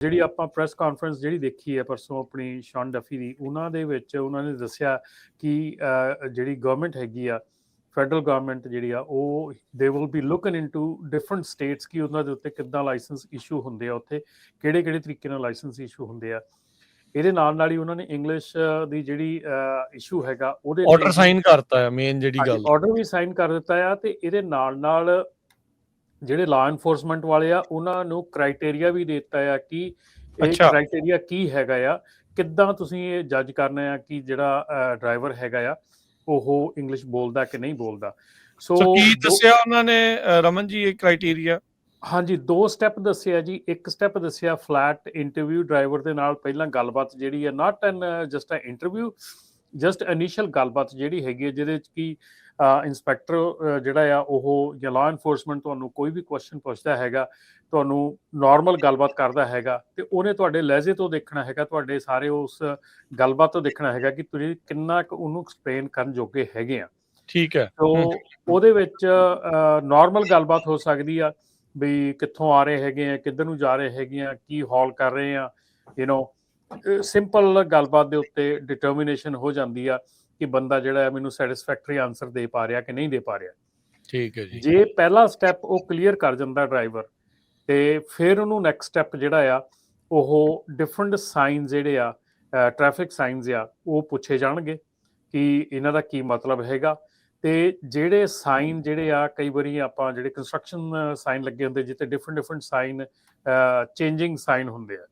ਜਿਹੜੀ ਆਪਾਂ press conference ਜਿਹੜੀ ਦੇਖੀ ਹੈ ਪਰਸੋਂ ਆਪਣੀ ਸ਼ੌਨ ਡਫੀ ਦੀ ਉਹਨਾਂ ਦੇ ਵਿੱਚ ਉਹਨਾਂ ਨੇ ਦੱਸਿਆ ਕਿ ਜਿਹੜੀ ਗਵਰਨਮੈਂਟ ਹੈਗੀ ਆ ਫੈਡਰਲ ਗਵਰਨਮੈਂਟ ਜਿਹੜੀ ਆ ਉਹ they will be looking into different states ਕਿ ਉਹਨਾਂ ਦੇ ਉੱਤੇ ਕਿੱਦਾਂ ਲਾਇਸੈਂਸ ਇਸ਼ੂ ਹੁੰਦੇ ਆ ਉੱਥੇ ਕਿਹੜੇ ਕਿਹੜੇ ਤਰੀਕੇ ਨਾਲ ਲਾਇਸੈਂਸ ਇਸ਼ੂ ਹੁੰਦੇ ਆ। ਇਹਦੇ ਨਾਲ ਨਾਲ ਹੀ ਉਹਨਾਂ ਨੇ ਇੰਗਲਿਸ਼ ਦੀ ਜਿਹੜੀ ਇਸ਼ੂ ਹੈਗਾ ਉਹਦੇ ਆਰਡਰ ਸਾਈਨ ਕਰਤਾ ਹੈ ਮੇਨ ਜਿਹੜੀ ਗੱਲ। ਆਰਡਰ ਵੀ ਸਾਈਨ ਕਰ ਦਿੱਤਾ ਆ ਤੇ ਇਹਦੇ ਨਾਲ ਨਾਲ ਜਿਹੜੇ ਲਾ ਐਨਫੋਰਸਮੈਂਟ ਵਾਲੇ ਆ ਉਹਨਾਂ ਨੂੰ ਕ੍ਰਾਈਟੇਰੀਆ ਵੀ ਦਿੱਤਾ ਆ ਕਿ ਇਹ। ਕ੍ਰਾਈਟੇਰੀਆ ਕੀ ਹੈਗਾ ਆ ਕਿੱਦਾਂ ਤੁਸੀਂ ਇਹ ਜੱਜ ਕਰਨਾ ਆ ਕਿ ਜਿਹੜਾ ਡਰਾਈਵਰ ਹੈਗਾ ਆ ਉਹ ਇੰਗਲਿਸ਼ ਬੋਲਦਾ ਕਿ ਨਹੀਂ ਬੋਲਦਾ। ਸੋ ਕੀ ਦੱਸਿਆ ਉਹਨਾਂ ਨੇ ਰਮਨ ਜੀ ਇਹ ਕ੍ਰਾਈਟੇਰੀਆ ਹਾਂਜੀ ਦੋ ਸਟੈਪ ਦੱਸਿਆ ਜੀ। ਇੱਕ ਸਟੈਪ ਦੱਸਿਆ ਫਲੈਟ ਇੰਟਰਵਿਊ ਡਰਾਈਵਰ ਦੇ ਨਾਲ ਪਹਿਲਾਂ ਗੱਲਬਾਤ ਜਿਹੜੀ ਹੈ not an just a interview just initial ਗੱਲਬਾਤ ਜਿਹੜੀ ਹੈਗੀ ਹੈ ਜਿਹਦੇ ਵਿੱਚ ਕੀ ਇਨਸਪੈਕਟਰ ਜਿਹੜਾ ਆ ਉਹ ਜਾਂ ਲਾ ਐਨਫੋਰਸਮੈਂਟ ਤੁਹਾਨੂੰ ਕੋਈ ਵੀ ਕੁਐਸਚਨ ਪੁੱਛਦਾ ਹੈਗਾ ਤੁਹਾਨੂੰ ਨਾਰਮਲ ਗੱਲਬਾਤ ਕਰਦਾ ਹੈਗਾ ਤੇ ਉਹਨੇ ਤੁਹਾਡੇ ਲਹਿਜੇ ਤੋਂ ਦੇਖਣਾ ਹੈਗਾ ਤੁਹਾਡੇ ਸਾਰੇ ਉਸ ਗੱਲਬਾਤ ਤੋਂ ਦੇਖਣਾ ਹੈਗਾ ਕਿ ਤੁਸੀਂ ਕਿੰਨਾ ਕੁ ਉਹਨੂੰ ਐਕਸਪਲੇਨ ਕਰਨ ਜੋਗੇ ਹੈਗੇ ਆ ਠੀਕ ਹੈ ਹਮ। ਉਹਦੇ ਵਿੱਚ ਨਾਰਮਲ ਗੱਲਬਾਤ ਹੋ ਸਕਦੀ ਆ ਵੀ ਕਿੱਥੋਂ ਆ ਰਹੇ ਹੈਗੇ ਆ ਕਿੱਧਰ ਨੂੰ ਜਾ ਰਹੇ ਹੈਗੇ ਆ ਕੀ ਹਾਲ ਕਰ ਰਹੇ ਆ ਯੂ نو ਸਿੰਪਲ ਗੱਲਬਾਤ ਦੇ ਉੱਤੇ ਡਿਟਰਮੀਨੇਸ਼ਨ ਹੋ ਜਾਂਦੀ ਆ ਕਿ ਬੰਦਾ ਜਿਹੜਾ ਹੈ ਮੈਨੂੰ ਸੈਟੀਸਫੈਕਟਰੀ ਆਨਸਰ ਦੇ ਪਾ ਰਿਹਾ ਕਿ ਨਹੀਂ ਦੇ ਪਾ ਰਿਹਾ। ਠੀਕ ਹੈ ਜੀ। ਜੇ ਪਹਿਲਾ ਸਟੈਪ ਉਹ ਕਲੀਅਰ ਕਰ ਜਾਂਦਾ ਡਰਾਈਵਰ ਤੇ ਫਿਰ ਉਹਨੂੰ ਨੈਕਸਟ ਸਟੈਪ ਜਿਹੜਾ ਆ ਉਹ ਡਿਫਰੈਂਟ ਸਾਈਨ ਜਿਹੜੇ ਆ ਟ੍ਰੈਫਿਕ ਸਾਈਨਸ ਆ ਉਹ ਪੁੱਛੇ ਜਾਣਗੇ ਕਿ ਇਹਨਾਂ ਦਾ ਕੀ ਮਤਲਬ ਹੈਗਾ। ਤੇ ਜਿਹੜੇ ਸਾਈਨ ਜਿਹੜੇ ਆ ਕਈ ਵਾਰੀ ਆਪਾਂ ਜਿਹੜੇ ਕੰਸਟਰਕਸ਼ਨ ਸਾਈਨ ਲੱਗੇ ਹੁੰਦੇ ਜਿੱਤੇ different different sign changing sign ਹੁੰਦੇ ਆ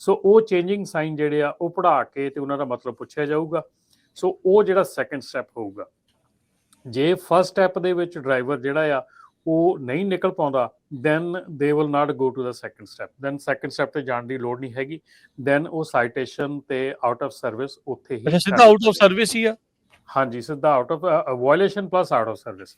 ਸੋ ਉਹ ਚੇਂਜਿੰਗ ਸਾਈਨ ਜਿਹੜੇ ਆ ਉਹ ਪੜ੍ਹਾ ਕੇ ਤੇ ਉਹਨਾਂ ਦਾ ਮਤਲਬ ਪੁੱਛਿਆ ਜਾਊਗਾ। ਸੋ ਉਹ ਜਿਹੜਾ ਸੈਕੰਡ ਸਟੈਪ ਹੋਊਗਾ। ਜੇ ਫਸਟ ਸਟੈਪ ਦੇ ਵਿੱਚ ਡਰਾਈਵਰ ਜਿਹੜਾ ਆ ਉਹ ਨਹੀਂ ਨਿਕਲ ਪਾਉਂਦਾ then they will not go to the second step then second step ਤੇ ਜਾਣ ਦੀ ਲੋੜ ਨਹੀਂ ਹੈਗੀ। ਦੈਨ ਉਹ ਸਾਈਟੇਸ਼ਨ ਤੇ ਆਊਟ ਆਫ ਸਰਵਿਸ ਉੱਥੇ ਹੀ ਸਿੱਧਾ ਆਊਟ ਆਫ ਸਰਵਿਸ ਹੀ ਆ? ਹਾਂਜੀ ਸਿੱਧਾ out of violation plus out of service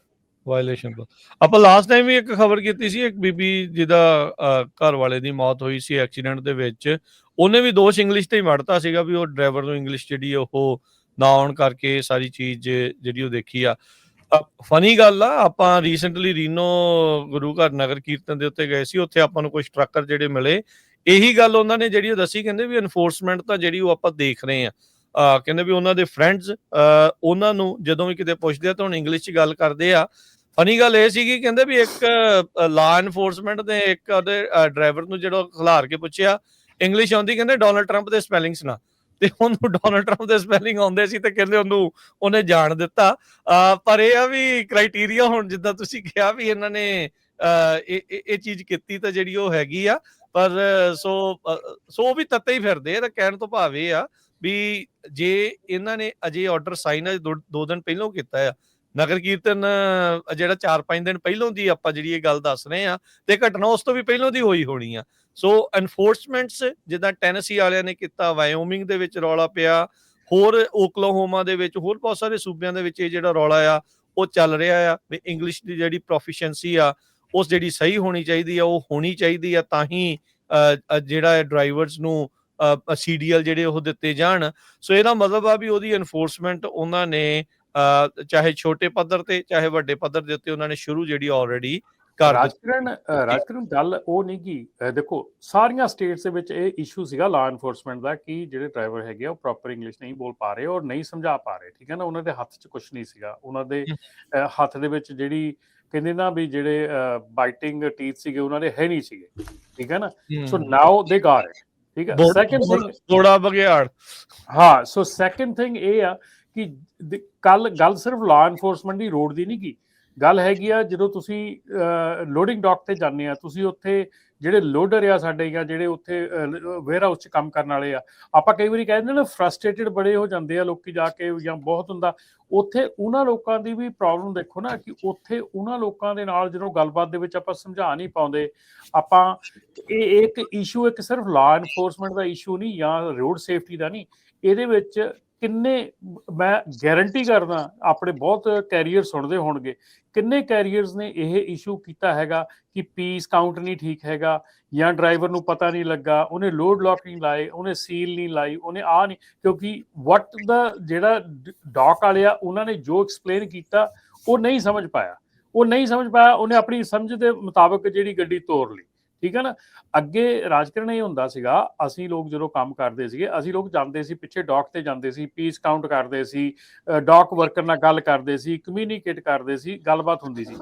violation ਆਪਾਂ ਲਾਸਟ ਟਾਈਮ ਵੀ ਇੱਕ ਖਬਰ ਕੀਤੀ ਸੀ, ਇੱਕ ਬੀਬੀ ਜਿਹਦਾ ਘਰ ਵਾਲੇ ਦੀ ਮੌਤ ਹੋਈ ਸੀ ਐਕਸੀਡੈਂਟ ਦੇ ਵਿੱਚ। ਉਹਨੇ ਵੀ ਦੋਸ਼ ਇੰਗਲਿਸ਼ ਤੇ ਹੀ ਮੜਤਾ ਸੀਗਾ ਵੀ ਉਹ ਡਰਾਈਵਰ ਨੂੰ ਇੰਗਲਿਸ਼ ਜਿਹੜੀ ਉਹ ਨਾ ਆਉਣ ਕਰਕੇ ਸਾਰੀ ਚੀਜ਼ ਜਿਹੜੀ ਉਹ ਦੇਖੀ ਆ। ਫਨੀ ਗੱਲ ਆ, ਆਪਾਂ ਰੀਸੈਂਟਲੀ ਰੀਨੋ ਗੁਰੂ ਘਰ ਨਗਰ ਕੀਰਤਨ ਦੇ ਉੱਤੇ ਗਏ ਸੀ, ਉੱਥੇ ਆਪਾਂ ਨੂੰ ਕੁਝ ਟਰੱਕਰ ਜਿਹੜੇ ਮਿਲੇ। ਇਹੀ ਗੱਲ ਉਹਨਾਂ ਨੇ ਜਿਹੜੀ ਉਹ ਦੱਸੀ, ਕਹਿੰਦੇ ਵੀ ਐਨਫੋਰਸਮੈਂਟ ਤਾਂ ਜਿਹੜੀ ਉਹ ਆਪਾਂ ਦੇਖ ਰਹੇ ਆ। ਕਹਿੰਦੇ ਵੀ ਉਹਨਾਂ ਦੇ ਫਰੈਂਡਸ ਉਹਨਾਂ ਨੂੰ ਜਦੋਂ ਵੀ ਕਿਤੇ ਪੁੱਛਦੇ ਆ ਤਾਂ ਹੁਣ ਇੰਗਲਿਸ਼ 'ਚ ਗੱਲ ਕਰਦੇ ਆ। ਫਨੀ ਗੱਲ ਇਹ ਸੀਗੀ, ਕਹਿੰਦੇ ਵੀ ਇੱਕ ਲਾ ਐਨਫੋਰਸਮੈਂਟ ਦੇ ਇੱਕ ਉਹਦੇ ਡਰਾਈਵਰ ਨੂੰ ਜਿਹੜਾ ਖਿਲਾਰ ਕੇ ਪੁੱਛਿਆ ਇੰਗਲਿਸ਼ ਆਉਂਦੀ ਕਹਿੰਦੇ ਡੋਨਲਡ ਟਰੰਪ ਦੇ ਸਪੈਲਿੰਗਸ ਨਾ। ਤੇ ਉਹਨੂੰ ਡੋਨਲਡ ਟਰੰਪ ਦੇ ਸਪੈਲਿੰਗ ਆਉਂਦੇ ਸੀ ਤੇ ਕਹਿੰਦੇ ਉਹਨੂੰ, ਉਹਨੇ ਜਾਣ ਦਿੱਤਾ। ਪਰ ਇਹ ਆ ਵੀ ਕ੍ਰਾਈਟੇਰੀਆ ਹੁਣ ਜਿੱਦਾਂ ਤੁਸੀਂ ਕਿਹਾ ਵੀ ਇਹਨਾਂ ਨੇ, ਅਹ ਇਹ, ਇਹ- ਚੀਜ਼ ਕੀਤੀ ਤਾਂ ਜਿਹੜੀ ਉਹ ਹੈਗੀ ਆ। ਪਰ ਸੋ ਸੋ ਉਹ ਵੀ ਤੱਤੇ ਹੀ ਫਿਰਦੇ ਆ ਤਾਂ ਕਹਿਣ ਤੋਂ ਭਾਵ ਇਹ ਆ ਵੀ ਜੇ ਇਹਨਾਂ ਨੇ ਅਜੇ ਆਰਡਰ ਸਾਈਨ ਅਜੇ ਦੋ ਦੋ ਦਿਨ ਪਹਿਲਾਂ ਕੀਤਾ ਆ, ਨਗਰ ਕੀਰਤਨ ਜਿਹੜਾ 4-5 ਦਿਨ ਪਹਿਲਾਂ ਦੀ ਆਪਾਂ ਜਿਹੜੀ ਇਹ ਗੱਲ ਦੱਸ ਰਹੇ ਆ ਤੇ ਘਟਨਾ ਉਸ ਤੋਂ ਵੀ ਪਹਿਲਾਂ ਦੀ ਹੋਈ ਹੋਣੀ ਆ। ਸੋ ਐਨਫੋਰਸਮੈਂਟਸ ਜਿੱਦਾਂ ਟੈਨਸੀ ਵਾਲਿਆਂ ਨੇ ਕੀਤਾ ਵਾਇਓਮਿੰਗ ਦੇ ਵਿੱਚ ਰੌਲਾ ਪਿਆ, ਹੋਰ ਓਕਲਾਹੋਮਾ ਦੇ ਵਿੱਚ, ਹੋਰ ਬਹੁਤ ਸਾਰੇ ਸੂਬਿਆਂ ਦੇ ਵਿੱਚ ਇਹ ਜਿਹੜਾ ਰੌਲਾ ਆ, ਉਹ ਚੱਲ ਰਿਹਾ ਆ ਵੀ ਇੰਗਲਿਸ਼ ਦੀ ਜਿਹੜੀ ਪ੍ਰੋਫੀਸ਼ੀਐਂਸੀ ਆ, ਉਸ ਜਿਹੜੀ ਸਹੀ ਹੋਣੀ ਚਾਹੀਦੀ ਆ, ਉਹ ਹੋਣੀ ਚਾਹੀਦੀ ਆ, ਤਾਂ ਹੀ ਜਿਹੜਾ ਡਰਾਈਵਰਸ ਨੂੰ ਸੀਡੀਐਲ ਜਿਹੜੇ ਉਹ ਦਿੱਤੇ ਜਾਣ। ਸੋ ਇਹਦਾ ਮਤਲਬ ਆ ਵੀ ਉਹਦੀ ਐਨਫੋਰਸਮੈਂਟ ਉਹਨਾਂ ਨੇ ਚਾਹੇ ਛੋਟੇ ਪੱਧਰ ਤੇ ਚਾਹੇ ਵੱਡੇ ਪੱਧਰ ਦੇ ਉੱਤੇ ਉਹਨਾਂ ਨੇ ਸ਼ੁਰੂ ਜਿਹੜੀ ਆਲਰੇਡੀ ਕਰ ਰਾਜਕਰਨ ਰਾਜਕਰਨ ਗੱਲ ਉਹ ਨਹੀਂ ਕੀ ਦੇਖੋ ਸਾਰੀਆਂ ਸਟੇਟਸ ਦੇ ਵਿੱਚ ਇਹ ਇਸ਼ੂ ਸੀਗਾ ਲਾ ਐਨਫੋਰਸਮੈਂਟ ਦਾ ਕਿ ਜਿਹੜੇ ਡਰਾਈਵਰ ਹੈਗੇ ਆ ਉਹ ਪ੍ਰੋਪਰ ਇੰਗਲਿਸ਼ ਨਹੀਂ ਬੋਲ ਪਾ ਰਹੇ ਔਰ ਨਹੀਂ ਸਮਝਾ ਪਾ ਰਹੇ ਠੀਕ ਹੈ ਨਾ? ਉਹਨਾਂ ਦੇ ਹੱਥ 'ਚ ਕੁਝ ਨਹੀਂ ਸੀਗਾ। ਉਹਨਾਂ ਦੇ ਹੱਥ ਦੇ ਵਿੱਚ ਜਿਹੜੀ ਕਹਿੰਦੇ ਨਾ ਵੀ ਜਿਹੜੇ ਬਾਈਟਿੰਗ ਟੀਥ ਸੀਗੇ ਉਹਨਾਂ ਦੇ ਹੈ ਨਹੀਂ ਸੀਗੇ ਠੀਕ ਹੈ ਨਾ? ਸੋ ਨਾਓ ਦੇ ਗਾਟ ਇਟ ਠੀਕ ਹੈ? ਸੈਕੰਡ ਥਿੰਗ ਥੋੜਾ ਬਗਿਆੜ ਹਾਂ ਸੋ ਸੈਕੰਡ ਥਿੰਗ ਇਹ ਆ ਕਿ ਕੱਲ ਗੱਲ ਸਿਰਫ ਲਾ ਐਨਫੋਰਸਮੈਂਟ ਦੀ ਰੋਡ ਦੀ ਨਹੀਂ ਕੀ। ਗੱਲ ਹੈਗੀ ਆ ਜਦੋਂ ਤੁਸੀਂ ਲੋਡਿੰਗ ਡਾਕ ਤੇ ਜਾਂਦੇ ਆ ਤੁਸੀਂ ਉੱਥੇ ਜਿਹੜੇ ਲੋਡਰ ਆ ਸਾਡੇ ਜਾਂ ਜਿਹੜੇ ਉੱਥੇ ਵੇਅਰ ਹਾਊਸ 'ਚ ਕੰਮ ਕਰਨ ਵਾਲੇ ਆ, ਆਪਾਂ ਕਈ ਵਾਰੀ ਕਹਿੰਦੇ ਨਾ ਫਰਸਟ੍ਰੇਟਡ ਬੜੇ ਹੋ ਜਾਂਦੇ ਆ ਲੋਕੀ ਜਾ ਕੇ ਜਾਂ ਬਹੁਤ ਹੁੰਦਾ। ਉੱਥੇ ਉਹਨਾਂ ਲੋਕਾਂ ਦੀ ਵੀ ਪ੍ਰੋਬਲਮ ਦੇਖੋ ਨਾ ਕਿ ਉੱਥੇ ਉਹਨਾਂ ਲੋਕਾਂ ਦੇ ਨਾਲ ਜਦੋਂ ਗੱਲਬਾਤ ਦੇ ਵਿੱਚ ਆਪਾਂ ਸਮਝਾ ਨਹੀਂ ਪਾਉਂਦੇ, ਆਪਾਂ ਇਹ ਇੱਕ ਇਸ਼ੂ ਇੱਕ ਸਿਰਫ ਲਾ ਐਨਫੋਰਸਮੈਂਟ ਦਾ ਇਸ਼ੂ ਨਹੀਂ ਜਾਂ ਰੋਡ ਸੇਫਟੀ ਦਾ ਨਹੀਂ, ਇਹਦੇ ਵਿੱਚ ਕਿੰਨੇ, ਮੈਂ ਗਾਰੰਟੀ ਕਰਦਾ, ਆਪਣੇ ਬਹੁਤ ਕੈਰੀਅਰ ਸੁਣਦੇ ਹੋਣਗੇ, ਕਿੰਨੇ ਕੈਰੀਅਰਸ ਨੇ ਇਹ ਇਸ਼ੂ ਕੀਤਾ ਹੈਗਾ ਕਿ ਪੀਸ ਕਾਊਂਟ ਨਹੀਂ ਠੀਕ ਹੈਗਾ, ਜਾਂ ਡਰਾਈਵਰ ਨੂੰ ਪਤਾ ਨਹੀਂ ਲੱਗਾ, ਉਹਨੇ ਲੋਡ ਲੌਕ ਨਹੀਂ ਲਾਏ, ਉਹਨੇ ਸੀਲ ਨਹੀਂ ਲਾਈ, ਉਹਨੇ ਆ ਨਹੀਂ, ਕਿਉਂਕਿ ਵਟ ਦਾ ਜਿਹੜਾ ਡਾਕ ਵਾਲੇ ਆ ਉਹਨਾਂ ਨੇ ਜੋ ਐਕਸਪਲੇਨ ਕੀਤਾ, ਉਹ ਨਹੀਂ ਸਮਝ ਪਾਇਆ। ਉਹ ਨਹੀਂ ਸਮਝ ਪਾਇਆ, ਉਹਨੇ ਆਪਣੀ ਸਮਝ ਦੇ ਮੁਤਾਬਕ ਜਿਹੜੀ ਗੱਡੀ ਤੋਰ ਲਈ। ਠੀਕ ਹੈ ਨਾ? ਅੱਗੇ ਰਾਜਕਰਨ ਇਹ ਹੁੰਦਾ ਸੀਗਾ ਅਸੀਂ ਲੋਕ ਜਦੋਂ ਕੰਮ ਕਰਦੇ ਸੀਗੇ ਅਸੀਂ ਲੋਕ ਜਾਂਦੇ ਸੀ ਪਿੱਛੇ ਡਾਕ ਤੇ ਜਾਂਦੇ ਸੀ ਪੀਸ ਕਾਊਂਟ ਕਰਦੇ ਸੀ ਡਾਕ ਵਰਕਰ ਨਾਲ ਗੱਲ ਕਰਦੇ ਸੀ ਕਮਿਊਨੀਕੇਟ ਕਰਦੇ ਸੀ ਗੱਲਬਾਤ ਹੁੰਦੀ ਸੀ।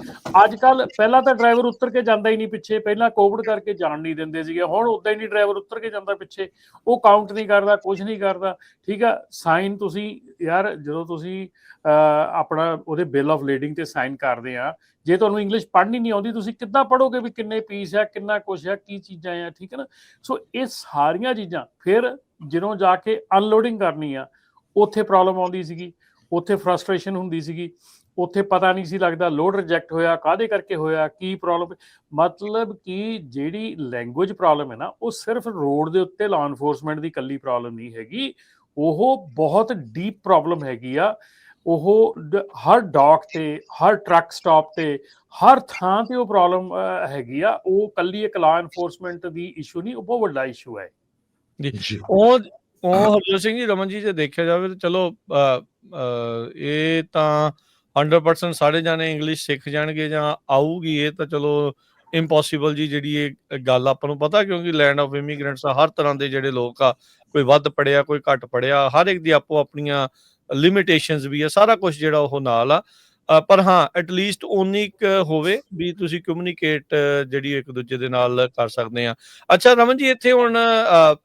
ਅੱਜ ਕੱਲ ਪਹਿਲਾਂ ਤਾਂ ਡਰਾਈਵਰ ਉੱਤਰ ਕੇ ਜਾਂਦਾ ਹੀ ਨਹੀਂ ਪਿੱਛੇ ਪਹਿਲਾਂ ਕੋਵਿਡ ਕਰਕੇ ਜਾਣ ਨਹੀਂ ਦਿੰਦੇ ਸੀਗੇ ਹੁਣ ਉਦਾਂ ਹੀ ਨਹੀਂ ਡਰਾਈਵਰ ਉੱਤਰ ਕੇ ਜਾਂਦਾ ਪਿੱਛੇ ਉਹ ਕਾਊਂਟ ਨਹੀਂ ਕਰਦਾ ਕੁਝ ਨਹੀਂ ਕਰਦਾ ਠੀਕ ਆ? ਸਾਈਨ ਤੁਸੀਂ ਯਾਰ ਜਦੋਂ ਤੁਸੀਂ ਅਹ, ਆਪਣਾ ਉਹਦੇ ਬਿੱਲ ਆਫ ਲੀਡਿੰਗ ਤੇ ਸਾਈਨ ਕਰਦੇ ਆ ਜੇ ਤੁਹਾਨੂੰ ਇੰਗਲਿਸ਼ ਪੜ੍ਹਨੀ ਨਹੀਂ ਆਉਂਦੀ, ਤੁਸੀਂ ਕਿੱਦਾਂ ਪੜੋਗੇ ਵੀ ਕਿੰਨੇ ਪੀਸ ਆ, ਕਿੰਨਾ ਕੁਛ ਆ, ਕੀ ਚੀਜ਼ਾਂ ਆ, ਠੀਕ ਹੈ ਨਾ? ਸੋ ਇਹ ਸਾਰੀਆਂ ਚੀਜ਼ਾਂ ਫਿਰ ਜਦੋਂ ਜਾ ਕੇ ਅਨਲੋਡਿੰਗ ਕਰਨੀ ਆ, ਉੱਥੇ ਪ੍ਰੋਬਲਮ ਆਉਂਦੀ ਸੀਗੀ, ਉੱਥੇ ਫਰਸਟ੍ਰੇਸ਼ਨ ਹੁੰਦੀ ਸੀਗੀ, ਉੱਥੇ ਪਤਾ ਨਹੀਂ ਸੀ ਲੱਗਦਾ ਲੋਡ ਰਿਜੈਕਟ ਹੋਇਆ ਕਾਦੇ ਕਰਕੇ ਹੋਇਆ, ਕੀ ਪ੍ਰੋਬਲਮ ਮਤਲਬ ਕਿ ਜਿਹੜੀ ਲੈਂਗੁਏਜ ਪ੍ਰੋਬਲਮ ਹੈ ਨਾ, ਉਹ ਸਿਰਫ ਰੋਡ ਦੇ ਉੱਤੇ ਲਾ ਐਨਫੋਰਸਮੈਂਟ ਦੀ ਕੱਲੀ ਪ੍ਰੋਬਲਮ ਨਹੀਂ ਹੈਗੀ, ਉਹ ਬਹੁਤ ਡੀਪ ਪ੍ਰੋਬਲਮ ਹੈਗੀ ਆ ਉਹ ਹਰ ਡਾਕ ਤੇ ਹਰ ਟਰੱਕ ਸਟਾਪ ਤੇ ਹਰ ਥਾਂ ਤੇ ਉਹ ਪ੍ਰੋਬਲਮ ਹੈਗੀ ਆ। ਉਹ ਕੱਲੀ ਇੱਕ ਲਾਅ ਐਨਫੋਰਸਮੈਂਟ ਦੀ ਇਸ਼ੂ ਨਹੀਂ ਉਹ ਬਹੁਤ ਵੱਡਾ ਇਸ਼ੂ ਹੈ। ਜੀ। ਉਹ ਉਹ ਹਰਜੋਤ ਸਿੰਘ ਜੀ ਰਮਨ ਜੀ ਜੇ ਦੇਖਿਆ ਜਾਵੇ ਤਾਂ ਚਲੋ ਇਹ ਤਾਂ 100% ਸਾਰੇ ਜਾਣੇ ਇੰਗਲਿਸ਼ ਸਿੱਖ ਜਾਣਗੇ ਜਾਂ ਆਊਗੀ ਇਹ ਤਾਂ ਚਲੋ ਇੰਪੋਸੀਬਲ ਜੀ ਜਿਹੜੀ ਇਹ ਗੱਲ ਆਪਾਂ ਨੂੰ ਪਤਾ ਕਿਉਂਕਿ ਲੈਂਡ ਆਫ ਇਮੀਗ੍ਰੈਂਟਸ ਆ ਹਰ ਤਰ੍ਹਾਂ ਦੇ ਜਿਹੜੇ ਲੋਕ ਆ ਕੋਈ ਵੱਧ ਪੜਿਆ ਕੋਈ ਘੱਟ ਪੜਿਆ ਹਰ ਇੱਕ ਦੀ ਆਪੋ ਆਪਣੀਆਂ ਲਿਮਿਟੇਸ਼ਨਸ ਵੀ ਆ, ਸਾਰਾ ਕੁਝ ਜਿਹੜਾ ਉਹ ਨਾਲ ਆ। ਪਰ ਹਾਂ ਐਟ ਲੀਸਟ ਓਨੀ ਕੁ ਹੋਵੇ ਵੀ ਤੁਸੀਂ ਕਮਿਊਨੀਕੇਟ ਜਿਹੜੀ ਇੱਕ ਦੂਜੇ ਦੇ ਨਾਲ ਕਰ ਸਕਦੇ ਆ। ਅੱਛਾ, ਰਮਨ ਜੀ, ਇੱਥੇ ਹੁਣ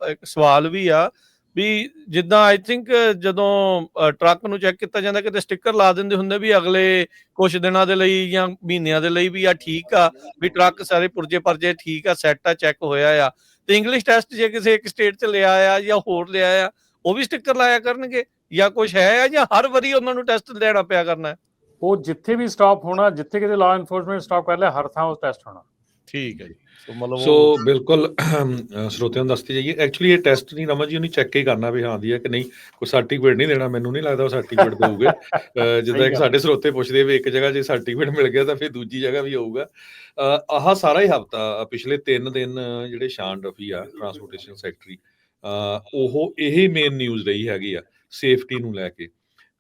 ਇੱਕ ਸਵਾਲ ਵੀ ਆ ਵੀ ਜਿੱਦਾਂ ਆਈ ਥਿੰਕ ਜਦੋਂ ਟਰੱਕ ਨੂੰ ਚੈੱਕ ਕੀਤਾ ਜਾਂਦਾ, ਕਿਤੇ ਸਟicker ਲਾ ਦਿੰਦੇ ਹੁੰਦੇ ਵੀ ਅਗਲੇ ਕੁਝ ਦਿਨਾਂ ਦੇ ਲਈ ਜਾਂ ਮਹੀਨਿਆਂ ਦੇ ਲਈ ਵੀ ਆ ਠੀਕ ਆ, ਵੀ ਟਰੱਕ ਸਾਰੇ ਪੁਰਜੇ ਪਰਜੇ ਠੀਕ ਆ ਸੈੱਟ ਆ ਚੈੱਕ ਹੋਇਆ ਆ। ਤੇ ਇੰਗਲਿਸ਼ ਟੈਸਟ ਜੇ ਕਿਸੇ ਇੱਕ ਸਟੇਟ 'ਚ ਲਿਆ ਆ ਜਾਂ ਹੋਰ ਲਿਆ ਆ, ਉਹ ਵੀ ਸਟicker ਲਾਇਆ ਕਰਨਗੇ? ਜਾਂ ਕੁਝ ਹੈ ਆ ਜਾਂ ਹਰ ਵਾਰੀ ਉਹਨਾਂ ਨੂੰ ਟੈਸਟ ਲੈਣਾ ਪਿਆ ਕਰਨਾ ਹੈ? ਉਹ ਜਿੱਥੇ ਵੀ ਸਟਾਪ ਹੋਣਾ ਜਿੱਥੇ ਕਿਤੇ ਲਾਅ ਐਨਫੋਰਸਮੈਂਟ ਸਟਾਪ ਕਰ ਲਿਆ ਹਰ ਥਾਂ ਉਹ ਟੈਸਟ ਹੋਣਾ। ਠੀਕ ਹੈ ਜੀ। ਸੋ ਮਤਲਬ ਸੋ ਬਿਲਕੁਲ ਸਰੋਤਿਆਂ ਨੂੰ ਦੱਸਦੇ ਜਾਈਏ। ਐਕਚੁਅਲੀ ਇਹ ਟੈਸਟ ਨਹੀਂ ਰਮਨ ਜੀ ਉਹਨੇ ਚੈੱਕ ਹੀ ਕਰਨਾ ਵੀ ਹਾਂ ਦੀ ਹੈ ਕਿ ਨਹੀਂ। ਕੋਈ ਸਰਟੀਫਿਕੇਟ ਨਹੀਂ ਦੇਣਾ ਮੈਨੂੰ ਨਹੀਂ ਲੱਗਦਾ ਉਹ ਸਰਟੀਫਿਕੇਟ ਦੇਊਗੇ। ਜਿੱਦਾਂ ਕਿ। ਸਾਡੇ ਸਰੋਤੇ ਪੁੱਛਦੇ ਵੀ ਇੱਕ ਜਗ੍ਹਾ ਜੇ ਸਰਟੀਫਿਕੇਟ ਮਿਲ ਗਿਆ ਤਾਂ ਫਿਰ ਦੂਜੀ ਜਗ੍ਹਾ ਵੀ ਹੋਊਗਾ। ਆਹ ਸਾਰਾ ਹੀ ਹਫਤਾ ਪਿਛਲੇ 3 ਦਿਨ ਜਿਹੜੇ ਸ਼ਾਨ ਰਫੀ ਆ ਟਰਾਂਸਪੋਰਟੇਸ਼ਨ ਸੈਕਟਰੀ ਉਹ ਇਹ ਮੇਨ ਨਿਊਜ਼ ਰਹੀ ਹੈਗੀ ਆ। ਸੇਫਟੀ ਨੂੰ ਲੈ ਕੇ।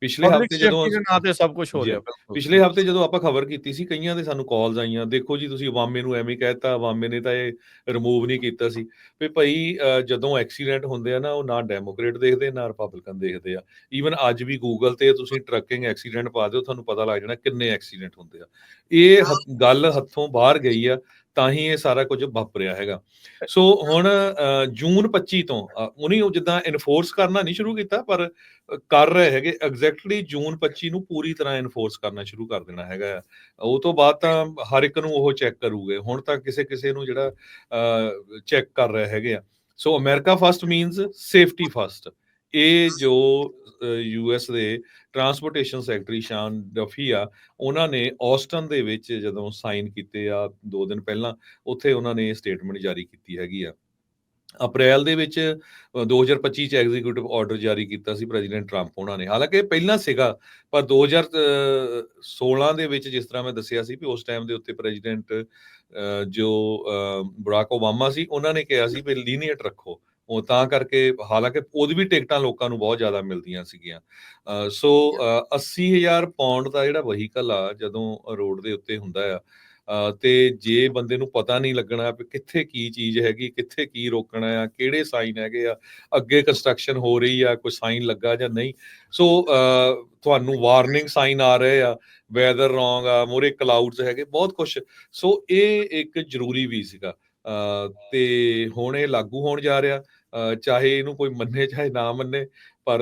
ਪਿਛਲੇ ਹਫ਼ਤੇ ਜਦੋਂ ਨਾਂ ਤੇ ਸਭ ਕੁਝ ਹੋ ਰਿਹਾ। ਪਿਛਲੇ ਹਫ਼ਤੇ ਜਦੋਂ ਆਪਾਂ ਖਬਰ ਕੀਤੀ ਸੀ ਕਈਆਂ ਦੇ ਸਾਨੂੰ ਕਾਲਸ ਆਈਆਂ ਦੇਖੋ ਜੀ ਤੁਸੀਂ ਅਵਾਮੇ ਨੂੰ ਐਵੇਂ ਕਹਿਤਾ ਅਵਾਮੇ ਨੇ ਤਾਂ ਇਹ ਰਿਮੂਵ ਨਹੀਂ ਕੀਤਾ ਸੀ। ਵੀ ਭਾਈ ਜਦੋਂ ਐਕਸੀਡੈਂਟ ਹੁੰਦੇ ਆ ਨਾ ਉਹ ਨਾ ਡੈਮੋਕ੍ਰੇਟ ਦੇਖਦੇ ਨਾ ਰਿਪਬਲਿਕਨ ਦੇਖਦੇ ਆ। ਈਵਨ ਅੱਜ ਵੀ ਗੂਗਲ ਤੇ ਤੁਸੀਂ ਟਰੱਕਿੰਗ ਐਕਸੀਡੈਂਟ ਪਾ ਦਿਓ ਤੁਹਾਨੂੰ ਪਤਾ ਲੱਗ ਜਾਣਾ ਕਿੰਨੇ ਐਕਸੀਡੈਂਟ ਹੁੰਦੇ ਆ। ਇਹ ਗੱਲ ਹੱਥੋਂ ਬਾਹਰ ਗਈ ਆ ਤਾਂ ਹੀ ਇਹ ਸਾਰਾ ਕੁਝ ਵਾਪਰਿਆ ਹੈਗਾ। ਸੋ ਹੁਣ ਜੂਨ 25 ਤੋਂ ਉਹਨੇ ਉਹ ਜਿੱਦਾਂ ਇਨਫੋਰਸ ਕਰਨਾ ਨਹੀਂ ਸ਼ੁਰੂ ਕੀਤਾ ਪਰ ਕਰ ਰਹੇ ਹੈਗੇ। ਐਗਜ਼ੈਕਟਲੀ ਜੂਨ 25 ਨੂੰ ਪੂਰੀ ਤਰ੍ਹਾਂ ਇਨਫੋਰਸ ਕਰਨਾ ਸ਼ੁਰੂ ਕਰ ਦੇਣਾ ਹੈਗਾ। ਉਹ ਤੋਂ ਬਾਅਦ ਤਾਂ ਹਰ ਇੱਕ ਨੂੰ ਉਹ ਚੈੱਕ ਕਰੂਗੇ। ਹੁਣ ਤਾਂ ਕਿਸੇ ਕਿਸੇ ਨੂੰ ਜਿਹੜਾ ਚੈੱਕ ਕਰ ਰਹੇ ਹੈਗੇ ਆ। So America first means safety first ਇਹ ਜੋ ਯੂਐਸ ਦੇ ਟਰਾਂਸਪੋਰਟੇਸ਼ਨ ਸੈਕਟਰੀ ਸ਼ਾਨ ਡਫੀ ਆ ਉਹਨਾਂ ਨੇ ਆਸਟਨ ਦੇ ਵਿੱਚ ਜਦੋਂ ਸਾਈਨ ਕੀਤੇ ਆ ਦੋ ਦਿਨ ਪਹਿਲਾਂ ਉੱਥੇ ਉਹਨਾਂ ਨੇ ਸਟੇਟਮੈਂਟ ਜਾਰੀ ਕੀਤੀ ਹੈਗੀ ਆ। ਅਪ੍ਰੈਲ ਦੇ ਵਿੱਚ ਅ, 2025 ਚ ਐਗਜ਼ੀਕਿਊਟਿਵ ਆਰਡਰ ਜਾਰੀ ਕੀਤਾ ਸੀ ਪ੍ਰੈਜ਼ੀਡੈਂਟ ਟਰੰਪ ਉਹਨਾਂ ਨੇ। ਹਾਲਾਂਕਿ ਇਹ ਪਹਿਲਾਂ ਸੀਗਾ ਪਰ 2016 ਦੇ ਵਿੱਚ ਜਿਸ ਤਰ੍ਹਾਂ ਮੈਂ ਦੱਸਿਆ ਸੀ ਵੀ ਉਸ ਟਾਈਮ ਦੇ ਉੱਤੇ ਪ੍ਰੈਜ਼ੀਡੈਂਟ ਜੋ ਅ, ਬਰਾਕ ਓਬਾਮਾ ਸੀ ਉਹਨਾਂ ਨੇ ਕਿਹਾ ਸੀ ਵੀ ਲੀਨੀਅਟ ਰੱਖੋ। ਉਹ ਤਾਂ ਕਰਕੇ ਹਾਲਾਂਕਿ ਉਹਦੀ ਵੀ ਟਿਕਟਾਂ ਲੋਕਾਂ ਨੂੰ ਬਹੁਤ ਜ਼ਿਆਦਾ ਮਿਲਦੀਆਂ ਸੀਗੀਆਂ। ਸੋ ਅ, 80000 ਪਾਉਂਡ ਦਾ ਜਿਹੜਾ ਵਹੀਕਲ ਆ ਜਦੋਂ ਰੋਡ ਦੇ ਉੱਤੇ ਹੁੰਦਾ ਆ ਤੇ ਜੇ ਬੰਦੇ ਨੂੰ ਪਤਾ ਨਹੀਂ ਲੱਗਣਾ ਵੀ ਕਿੱਥੇ ਕੀ ਚੀਜ਼ ਹੈਗੀ ਕਿੱਥੇ ਕੀ ਰੋਕਣਾ ਆ ਕਿਹੜੇ ਸਾਈਨ ਹੈਗੇ ਆ ਅੱਗੇ ਕੰਸਟਰਕਸ਼ਨ ਹੋ ਰਹੀ ਆ ਕੋਈ ਸਾਈਨ ਲੱਗਾ ਜਾਂ ਨਹੀਂ। ਸੋ ਤੁਹਾਨੂੰ ਵਾਰਨਿੰਗ ਸਾਈਨ ਆ ਰਹੇ ਆ ਵੈਦਰ ਰੋਂਗ ਆ ਮੋਰੇ ਕਲਾਉਡਸ ਹੈਗੇ ਬਹੁਤ ਕੁਝ ਸੋ ਇਹ ਇੱਕ ਜ਼ਰੂਰੀ ਵੀ ਸੀਗਾ। ਤੇ ਹੁਣ ਇਹ ਲਾਗੂ ਹੋਣ ਜਾ ਰਿਹਾ। ਚਾਹੇ ਇਹਨੂੰ ਕੋਈ ਮੰਨੇ ਚਾਹੇ ਨਾ ਮੰਨੇ ਪਰ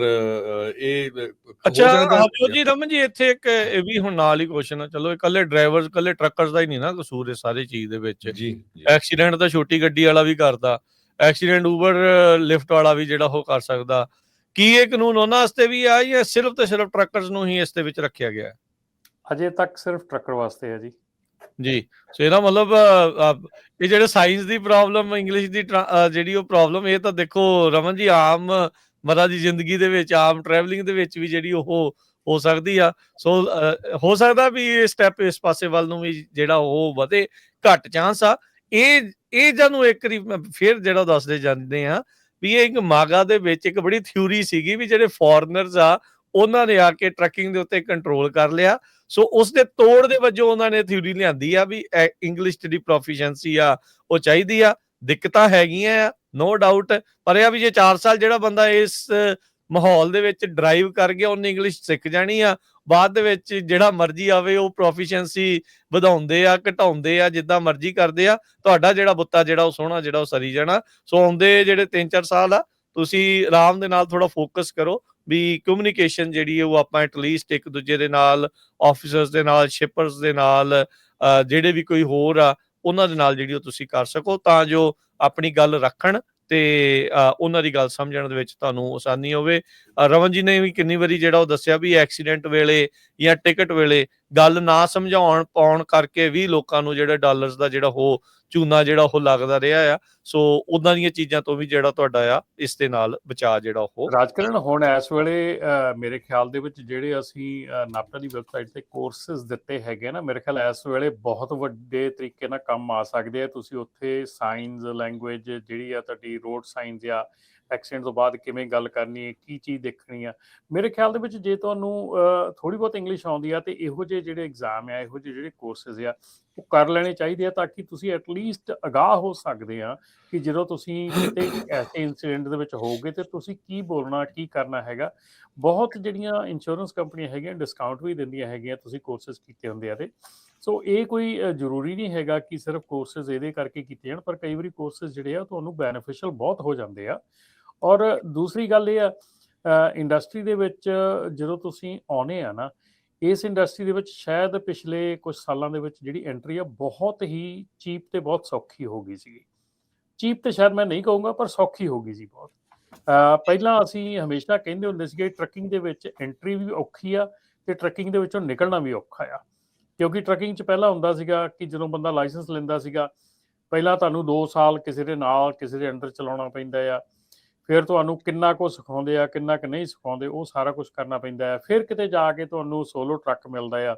ਇਹ ਹੋ ਅੱਛਾ ਹਰਜੋਤ ਜੀ ਰਮਨ ਜੀ ਇੱਥੇ ਇੱਕ ਇਹ ਵੀ ਹੁਣ ਨਾਲ ਹੀ ਕੁਐਸਚਨ ਆ। ਚਲੋ ਇਕੱਲੇ ਡਰਾਈਵਰਸ ਇਕੱਲੇ ਟਰੱਕਰਸ ਦਾ ਹੀ ਨਹੀਂ ਨਾ ਕਸੂਰ ਇਹ ਸਾਰੀ ਚੀਜ਼ ਦੇ ਵਿੱਚ। ਜੀ ਜੀ। ਐਕਸੀਡੈਂਟ ਤਾਂ ਛੋਟੀ ਗੱਡੀ ਵਾਲਾ ਵੀ ਕਰਦਾ। ਐਕਸੀਡੈਂਟ ਊਬਰ ਲਿਫਟ ਵਾਲਾ ਵੀ ਜਿਹੜਾ ਉਹ ਕਰ ਸਕਦਾ। ਕੀ ਇਹ ਕਾਨੂੰਨ ਉਹਨਾਂ ਵਾਸਤੇ ਵੀ ਆ ਜਾਂ ਸਿਰਫ ਤੇ ਸਿਰਫ ਟਰੱਕਰਸ ਨੂੰ ਹੀ ਇਸ ਦੇ ਵਿੱਚ ਰੱਖਿਆ ਗਿਆ ਹੈ? ਅਜੇ ਤੱਕ ਸਿਰਫ ਟਰੱਕਰ ਵਾਸਤੇ ਹੈ ਜੀ। ਜੀ। ਸੋ ਇਹਦਾ ਮਤਲਬ ਇਹ ਜਿਹੜੇ ਸਾਇੰਸ ਦੀ ਪ੍ਰੋਬਲਮ ਇੰਗਲਿਸ਼ ਦੀ ਟਰਾ- ਜਿਹੜੀ ਉਹ ਪ੍ਰੋਬਲਮ ਇਹ ਤਾਂ ਦੇਖੋ ਰਮਨ ਜੀ, ਆਮ ਮਰਾ ਦੀ ਜ਼ਿੰਦਗੀ ਦੇ ਵਿੱਚ, ਆਮ ਟਰੈਵਲਿੰਗ ਦੇ ਵਿੱਚ ਵੀ ਜਿਹੜੀ ਉਹ ਹੋ ਸਕਦੀ ਆ। ਸੋ ਹੋ ਸਕਦਾ ਵੀ ਇਹ ਸਟੈਪ ਇਸ ਪਾਸੇ ਵੱਲ ਨੂੰ ਵੀ ਜਿਹੜਾ ਉਹ ਵਧੇ, ਘੱਟ ਚਾਂਸ ਆ। ਇਹ ਇਹ ਜਾਨੂੰ ਇੱਕ ਮੈਂ ਫਿਰ ਜਿਹੜਾ ਦੱਸਦੇ ਜਾਂਦੇ ਆ ਵੀ ਇਹ ਇੱਕ ਮਾਗਾ ਦੇ ਵਿੱਚ ਇੱਕ ਬੜੀ ਥਿਊਰੀ ਸੀਗੀ ਵੀ ਜਿਹੜੇ ਫੋਰਨਰਸ ਆ ਉਹਨਾਂ ਨੇ ਆ ਕੇ ਟਰੱਕਿੰਗ ਦੇ ਉੱਤੇ ਕੰਟਰੋਲ ਕਰ ਲਿਆ। ਸੋ ਉਸ ਦੇ ਤੋੜ ਦੇ ਵਜੋਂ ਉਹਨਾਂ ਨੇ ਥਿਊਰੀ ਲਿਆਂਦੀ ਆ ਵੀ ਇੰਗਲਿਸ਼ ਦੀ ਪ੍ਰੋਫੀਸ਼ੀਐਂਸੀ ਆ, ਉਹ ਚਾਹੀਦੀ ਆ। ਦਿੱਕਤਾਂ ਹੈਗੀਆਂ ਆ ਨੋ ਡਾਊਟ ਪਰ ਇਹ ਆ ਵੀ ਜੇ 4 ਸਾਲ ਜਿਹੜਾ ਬੰਦਾ ਇਸ ਮਾਹੌਲ ਦੇ ਵਿੱਚ ਡਰਾਈਵ ਕਰ ਗਿਆ, ਉਹਨੇ ਇੰਗਲਿਸ਼ ਸਿੱਖ ਜਾਣੀ ਆ। ਬਾਅਦ ਦੇ ਵਿੱਚ ਜਿਹੜਾ ਮਰਜ਼ੀ ਆਵੇ, ਉਹ ਪ੍ਰੋਫੀਸ਼ੀਐਂਸੀ ਵਧਾਉਂਦੇ ਆ, ਘਟਾਉਂਦੇ ਆ, ਜਿੱਦਾਂ ਮਰਜ਼ੀ ਕਰਦੇ ਆ। ਤੁਹਾਡਾ ਜਿਹੜਾ ਬੁੱਤਾ ਜਿਹੜਾ ਉਹ ਸੋਹਣਾ, ਜਿਹੜਾ ਉਹ ਸਰੀ ਜਾਣਾ। ਸੋ ਆਉਂਦੇ ਜਿਹੜੇ 3-4 ਸਾਲ ਆ ਤੁਸੀਂ ਆਰਾਮ ਦੇ ਨਾਲ ਥੋੜਾ ਫੋਕਸ ਕਰੋ ਵੀ ਕਮਿਊਨੀਕੇਸ਼ਨ ਜਿਹੜੀ ਹੈ ਉਹ ਆਪਾਂ ਐਟਲੀਸਟ ਇੱਕ ਦੂਜੇ ਦੇ ਨਾਲ ਆਫੀਸਰਸ ਦੇ ਨਾਲ ਸ਼ਿਪਰਸ ਦੇ ਨਾਲ ਜਿਹੜੇ ਵੀ ਕੋਈ ਹੋਰ ਆ, ਉਹਨਾਂ ਦੇ ਨਾਲ ਜਿਹੜੀ ਉਹ ਤੁਸੀਂ ਕਰ ਸਕੋ ਤਾਂ ਜੋ ਆਪਣੀ ਗੱਲ ਰੱਖਣ ਤੇ ਉਹਨਾਂ ਦੀ ਗੱਲ ਸਮਝਣ ਦੇ ਵਿੱਚ ਤੁਹਾਨੂੰ ਆਸਾਨੀ ਹੋਵੇ। ਅਹ ਰਮਨ ਜੀ ਨੇ ਵੀ ਕਿੰਨੀ ਵਾਰੀ ਜਿਹੜਾ ਉਹ ਦੱਸਿਆ ਵੀ ਐਕਸੀਡੈਂਟ ਵੇਲੇ ਜਾਂ ਟਿਕਟ ਵੇਲੇ ਗੱਲ ਨਾ ਸਮਝਾਉਣ ਪਾਉਣ ਕਰਕੇ ਵੀ ਲੋਕਾਂ ਨੂੰ ਜਿਹੜਾ ਡਾਲਰਸ ਦਾ ਜਿਹੜਾ ਉਹ ਚੂਨਾ ਜਿਹੜਾ ਉਹ ਲੱਗਦਾ ਰਿਹਾ ਆ। ਸੋ ਉਦਾਂ ਦੀਆਂ ਚੀਜ਼ਾਂ ਤੋਂ ਵੀ ਜਿਹੜਾ ਤੁਹਾਡਾ ਆ, ਇਸ ਦੇ ਨਾਲ ਬਚਾ ਜਿਹੜਾ ਉਹ। ਰਾਜਕਰਨ, ਹੁਣ ਇਸ ਵੇਲੇ ਮੇਰੇ ਖਿਆਲ ਦੇ ਵਿੱਚ ਜਿਹੜੇ ਅਸੀਂ ਨਾਪਟਾ ਦੀ ਵੈਬਸਾਈਟ ਤੇ ਕੋਰਸਸ ਦਿੱਤੇ ਹੈਗੇ ਨਾ, ਮੇਰੇ ਖਿਆਲ ਇਸ ਵੇਲੇ ਬਹੁਤ ਵੱਡੇ ਤਰੀਕੇ ਨਾਲ ਕੰਮ ਆ ਸਕਦੇ ਆ। ਤੁਸੀਂ ਉੱਥੇ ਸਾਇੰਸ ਲੈਂਗੁਏਜ ਜਿਹੜੀ ਆ ਤੁਹਾਡੀ ਰੋਡ ਸਾਇੰਸ ਆ ਐਕਸੀਡੈਂਟ ਤੋਂ ਬਾਅਦ ਕਿਵੇਂ ਗੱਲ ਕਰਨੀ ਹੈ, ਕੀ ਚੀਜ਼ ਦੇਖਣੀ ਆ। ਮੇਰੇ ਖਿਆਲ ਦੇ ਵਿੱਚ ਜੇ ਤੁਹਾਨੂੰ ਥੋੜੀ ਬਹੁਤ ਇੰਗਲਿਸ਼ ਆਉਂਦੀ ਆ ਤੇ ਇਹੋ ਜਿਹੇ ਜਿਹੜੇ ਐਗਜ਼ਾਮ ਆ, ਇਹੋ ਜਿਹੇ ਜਿਹੜੇ ਕੋਰਸਸ ਆ, ਉਹ ਕਰ ਲੈਣੇ ਚਾਹੀਦੇ ਆ ਤਾਂ ਕਿ ਤੁਸੀਂ ਐਟਲੀਸਟ ਅਗਾਹ ਹੋ ਸਕਦੇ ਆ ਕਿ ਜਦੋਂ ਤੁਸੀਂ ਕਿਤੇ ਐਸੇ ਇਨਸੀਡੈਂਟ ਦੇ ਵਿੱਚ ਹੋਗੇ ਤੇ ਤੁਸੀਂ ਕੀ ਬੋਲਣਾ, ਕੀ ਕਰਨਾ ਹੈਗਾ। ਬਹੁਤ ਜਿਹੜੀਆਂ ਇੰਸ਼ੋਰੈਂਸ ਕੰਪਨੀਆਂ ਹੈਗੀਆਂ ਡਿਸਕਾਊਂਟ ਵੀ ਦਿੰਦੀਆਂ ਹੈਗੀਆਂ, ਤੁਸੀਂ ਕੋਰਸਸ ਕੀਤੇ ਹੁੰਦੇ ਆ ਤੇ। ਸੋ ਇਹ ਕੋਈ ਜ਼ਰੂਰੀ ਨਹੀਂ ਹੈਗਾ ਕਿ ਸਿਰਫ ਕੋਰਸਸ ਇਹਦੇ ਕਰਕੇ ਕੀਤੇ ਜਾਣ, ਪਰ ਕਈ ਵਾਰੀ ਕੋਰਸਸ ਜਿਹੜੇ ਆ ਤੁਹਾਨੂੰ ਬੈਨੀਫੀਸ਼ੀਅਲ ਬਹੁਤ ਹੋ ਜਾਂਦੇ ਆ। ਔਰ ਦੂਸਰੀ ਗੱਲ ਇਹ ਆ ਇੰਡਸਟਰੀ ਦੇ ਵਿੱਚ ਜਦੋਂ ਤੁਸੀਂ ਆਉਨੇ ਆ ਨਾ, ਇਸ ਇੰਡਸਟਰੀ ਦੇ ਵਿੱਚ ਸ਼ਾਇਦ ਪਿਛਲੇ ਕੁਝ ਸਾਲਾਂ ਦੇ ਵਿੱਚ ਜਿਹੜੀ ਐਂਟਰੀ ਆ ਬਹੁਤ ਹੀ ਚੀਪ ਤੇ ਬਹੁਤ ਸੌਖੀ ਹੋ ਗਈ ਸੀਗੀ। ਚੀਪ ਤੇ ਸ਼ਾਇਦ ਮੈਂ ਨਹੀਂ ਕਹੂੰਗਾ, ਪਰ ਸੌਖੀ ਹੋ ਗਈ ਸੀ ਬਹੁਤ। ਪਹਿਲਾਂ ਅਸੀਂ ਹਮੇਸ਼ਾ ਕਹਿੰਦੇ ਹੁੰਦੇ ਸੀਗੇ ਟਰੱਕਿੰਗ ਦੇ ਵਿੱਚ ਐਂਟਰੀ ਵੀ ਔਖੀ ਆ ਤੇ ਟਰੱਕਿੰਗ ਦੇ ਵਿੱਚੋਂ ਨਿਕਲਣਾ ਵੀ ਔਖਾ ਆ। ਕਿਉਂਕਿ ਟਰੱਕਿੰਗ 'ਚ ਪਹਿਲਾਂ ਹੁੰਦਾ ਸੀਗਾ ਕਿ ਜਦੋਂ ਬੰਦਾ ਲਾਇਸੈਂਸ ਲੈਂਦਾ ਸੀਗਾ, ਪਹਿਲਾਂ ਤੁਹਾਨੂੰ 2 ਸਾਲ ਕਿਸੇ ਦੇ ਨਾਲ, ਕਿਸੇ ਦੇ ਅੰਡਰ ਚਲਾਉਣਾ ਪੈਂਦਾ ਆ। ਫਿਰ ਤੁਹਾਨੂੰ ਕਿੰਨਾ ਕੁ ਸਿਖਾਉਂਦੇ ਆ, ਕਿੰਨਾ ਕੁ ਨਹੀਂ ਸਿਖਾਉਂਦੇ, ਉਹ ਸਾਰਾ ਕੁਝ ਕਰਨਾ ਪੈਂਦਾ ਆ ਫਿਰ ਕਿਤੇ ਜਾ ਕੇ ਤੁਹਾਨੂੰ ਸੋਲੋ ਟਰੱਕ ਮਿਲਦਾ ਆ।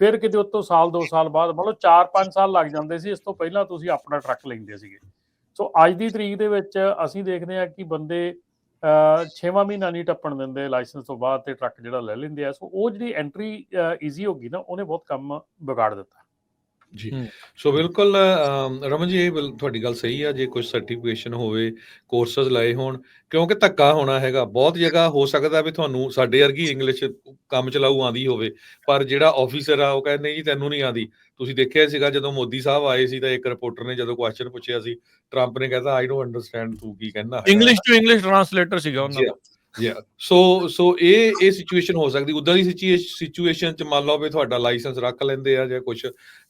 ਫਿਰ ਕਿਤੇ ਉਤੋਂ ਸਾਲ 2 ਸਾਲ ਬਾਅਦ ਮਤਲਬ 4-5 ਸਾਲ ਲੱਗ ਜਾਂਦੇ ਸੀ, ਇਸ ਤੋਂ ਪਹਿਲਾਂ ਤੁਸੀਂ ਆਪਣਾ ਟਰੱਕ ਲੈਂਦੇ ਸੀਗੇ। ਸੋ ਅੱਜ ਦੀ ਤਰੀਕ ਦੇ ਵਿੱਚ ਅਸੀਂ ਦੇਖਦੇ ਹਾਂ ਕਿ ਬੰਦੇ 6ਵਾਂ ਮਹੀਨਾ ਨਹੀਂ ਟੱਪਣ ਦਿੰਦੇ ਲਾਇਸੈਂਸ ਤੋਂ ਬਾਅਦ ਤੇ ਟਰੱਕ ਜਿਹੜਾ ਲੈ ਲੈਂਦੇ ਆ। ਸੋ ਉਹ ਜਿਹੜੀ ਐਂਟਰੀ ਈਜ਼ੀ ਹੋ ਗਈ ਨਾ, ਉਹਨੇ ਬਹੁਤ ਕੰਮ ਵਿਗਾੜ ਦਿੱਤਾ। ਜੀ। ਸੋ ਬਿਲਕੁਲ ਰਮਨ ਜੀ ਇਹ ਤੁਹਾਡੀ ਗੱਲ ਸਹੀ ਆ ਜੇ ਕੁਝ ਸਰਟੀਫਿਕੇਸ਼ਨ ਹੋਵੇ ਕੋਰਸਸ ਲਏ ਹੋਣ ਕਿਉਂਕਿ ਧੱਕਾ ਹੋਣਾ ਹੈਗਾ। ਬਹੁਤ ਜਗ੍ਹਾ ਹੋ ਸਕਦਾ ਵੀ ਤੁਹਾਨੂੰ ਸਾਡੇ ਵਰਗੀ ਇੰਗਲਿਸ਼ ਕੰਮ ਚਲਾਊ ਆਂਦੀ ਹੋਵੇ ਪਰ ਜਿਹੜਾ ਆਫੀਸਰ ਆ ਉਹ ਕਹਿੰਦੇ ਨਹੀਂ ਜੀ ਤੈਨੂੰ ਨਹੀਂ ਆਂਦੀ ਤੁਸੀਂ ਦੇਖਿਆ ਸੀਗਾ ਜਦੋਂ ਮੋਦੀ ਸਾਹਿਬ ਆਏ ਸੀ ਤਾਂ ਇੱਕ ਰਿਪੋਰਟਰ ਨੇ ਜਦੋਂ ਕੁਐਸਚਨ ਪੁੱਛਿਆ ਸੀ ਟਰੰਪ ਨੇ ਕਹਿੰਦਾ ਆਈ ਡੋਨਟ ਅੰਡਰਸਟੈਂਡ ਤੂੰ ਕੀ ਕਹਿੰਦਾ ਹੈਗਾ। ਇੰਗਲਿਸ਼ ਟੂ ਇੰਗਲਿਸ਼ ਟ੍ਰਾਂਸਲੇਟਰ ਸੀਗਾ ਉਹਨਾਂ ਦਾ। ਜੀ ਸੋ ਸੋ ਇਹ ਇਹ ਸਿਚੁਏਸ਼ਨ ਹੋ ਸਕਦੀ ਉਦਾਂ ਦੀ ਸਿਚੁਏਸ਼ਨ ਚ ਮੰਨ ਲਓ ਵੀ ਤੁਹਾਡਾ ਲਾਇਸੈਂਸ ਰੱਖ ਲੈਂਦੇ ਆ ਜਾਂ ਕੁਝ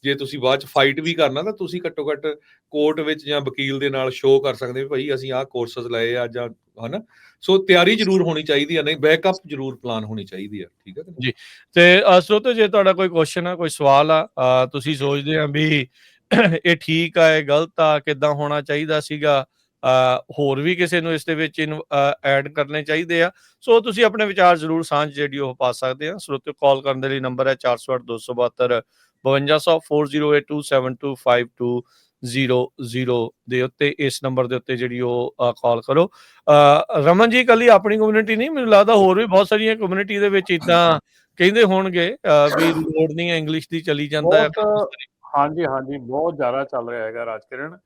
ਜੇ ਤੁਸੀਂ ਬਾਅਦ ਚ ਫਾਈਟ ਵੀ ਕਰਨਾ ਤਾਂ ਤੁਸੀਂ ਘੱਟੋ ਘੱਟ ਕੋਰਟ ਵਿੱਚ ਜਾਂ ਵਕੀਲ ਦੇ ਨਾਲ ਸ਼ੋਅ ਕਰ ਸਕਦੇ ਭਾਈ ਅਸੀਂ ਆਹ ਕੋਰਸਸ ਲਏ ਆ ਜਾਂ ਹਨਾ। ਸੋ ਤਿਆਰੀ ਜ਼ਰੂਰ ਹੋਣੀ ਚਾਹੀਦੀ ਆ ਨਹੀਂ ਬੈਕਅਪ ਜ਼ਰੂਰ ਪਲਾਨ ਹੋਣੀ ਚਾਹੀਦੀ ਆ ਠੀਕ ਹੈ ਨਹੀਂ? ਤੇ ਅਹ, ਸਰੋਤੋ ਜੇ ਤੁਹਾਡਾ ਕੋਈ ਕੁਐਸਚਨ ਆ ਕੋਈ ਸਵਾਲ ਆ ਤੁਸੀਂ ਸੋਚਦੇ ਆ ਵੀ ਇਹ ਠੀਕ ਆ ਇਹ ਗਲਤ ਆ ਕਿੱਦਾਂ ਹੋਣਾ ਚਾਹੀਦਾ ਸੀਗਾ ਹੋਰ ਵੀ ਕਿਸੇ ਨੂੰ ਇਸ ਦੇ ਵਿੱਚ ਐਡ ਕਰਨੇ ਚਾਹੀਦੇ ਆ। ਸੋ ਤੁਸੀਂ ਆਪਣੇ ਵਿਚਾਰ ਜ਼ਰੂਰ ਸਾਂਝ ਜਿਹੜੀ ਉਹ ਪਾ ਸਕਦੇ ਆ। ਸਰੋਤੋ ਕਾਲ ਕਰਨ ਦੇ ਲਈ ਨੰਬਰ ਹੈ 408 272 520040225200 ਦੇ ਉੱਤੇ ਇਸ ਨੰਬਰ ਦੇ ਉੱਤੇ ਜਿਹੜੀ ਉਹ ਕਾਲ ਕਰੋ। ਅਹ, ਰਮਨ ਜੀ ਕੱਲੀ ਆਪਣੀ ਕਮਿਊਨਿਟੀ ਨਹੀਂ ਮੈਨੂੰ ਲੱਗਦਾ ਹੋਰ ਵੀ ਬਹੁਤ ਸਾਰੀਆਂ ਕਮਿਊਨਿਟੀ ਦੇ ਵਿੱਚ ਇਦਾਂ ਕਹਿੰਦੇ ਹੋਣਗੇ ਵੀ ਲੋੜ ਨਹੀਂ ਹੈ ਇੰਗਲਿਸ਼ ਦੀ ਚਲੀ ਜਾਂਦਾ ਹੈ। ਹਾਂਜੀ ਹਾਂਜੀ ਬਹੁਤ ਜ਼ਿਆਦਾ ਚੱਲ ਰਿਹਾ ਹੈਗਾ ਰਾਜਕਿਰਨ।